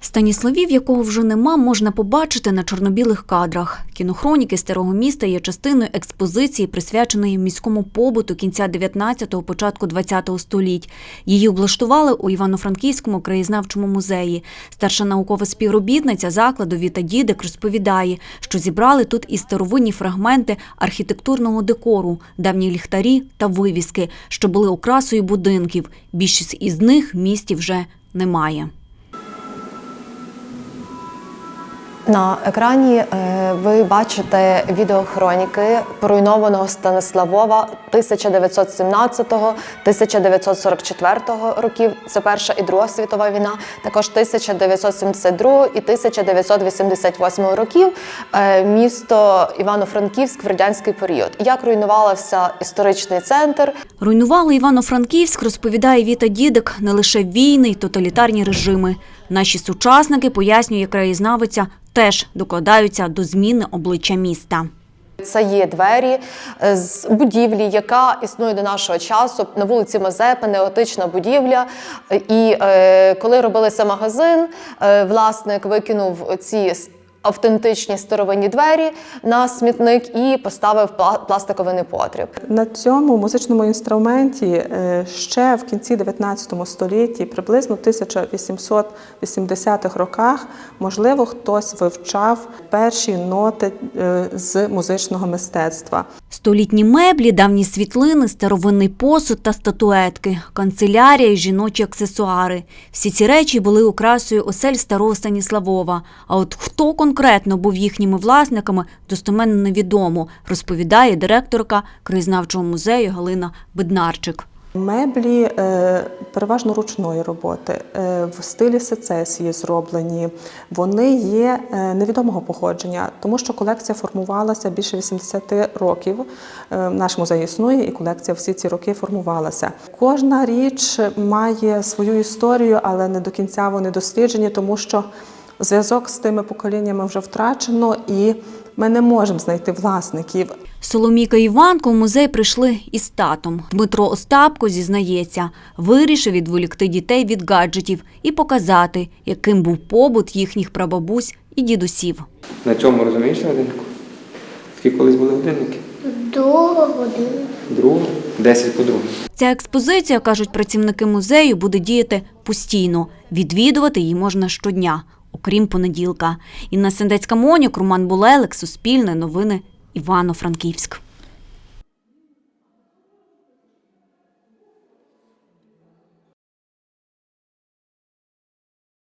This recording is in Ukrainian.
Станіславів, якого вже нема, можна побачити на чорнобілих кадрах. Кінохроніки старого міста є частиною експозиції, присвяченої міському побуту кінця 19-го, початку 20-го століть. Її облаштували у Івано-Франківському краєзнавчому музеї. Старша наукова співробітниця закладу Віта Дідик розповідає, що зібрали тут і старовинні фрагменти архітектурного декору, давні ліхтарі та вивіски, що були окрасою будинків. Більшість із них в місті вже немає. На екрані е, ви бачите відеохроніки поруйнованого Станиславова 1917-1944 років. Це Перша і Друга світова війна. Також 1972 і 1988 років е, місто Івано-Франківськ в радянський період. Як руйнувався історичний центр, Руйнували Івано-Франківськ, розповідає Віта Дідик, не лише війни й тоталітарні режими. Наші сучасники, пояснює краєзнавиця, теж докладаються до зміни обличчя міста. Це є двері е, з будівлі, яка існує до нашого часу на вулиці Мазепи, неотична будівля. І е, коли робилися магазин, е, власник викинув ці автентичні старовинні двері на смітник і поставив пла- пластиковий непотріб. На цьому музичному інструменті е, ще в кінці 19 столітті, приблизно в 1880-х роках, можливо, хтось вивчав перші ноти е, з музичного мистецтва. Столітні меблі, давні світлини, старовинний посуд та статуетки, канцелярія і жіночі аксесуари. Всі ці речі були окрасою осель старого Станіславова. А от хто конкретно був їхніми власниками, достеменно невідомо, розповідає директорка краєзнавчого музею Галина Беднарчик. Меблі е, переважно ручної роботи, е, в стилі сецесії зроблені. Вони є е, невідомого походження, тому що колекція формувалася більше 80 років. Наш музей існує, і колекція всі ці роки формувалася. Кожна річ має свою історію, але не до кінця вони досліджені, тому що зв'язок з тими поколіннями вже втрачено, і ми не можемо знайти власників. Соломіка Іванко в музей прийшли із татом. Дмитро Остапко зізнається, вирішив відволікти дітей від гаджетів і показати, яким був побут їхніх прабабусь і дідусів. На цьому розумієш на годиннику? Скільки колись були годинники? Друга година. Друга? Десять по другу. Ця експозиція, кажуть працівники музею, буде діяти постійно. Відвідувати її можна щодня, окрім понеділка. Інна Сендецька Монюк, Роман Булелик, Суспільне, Новини, Івано-Франківськ.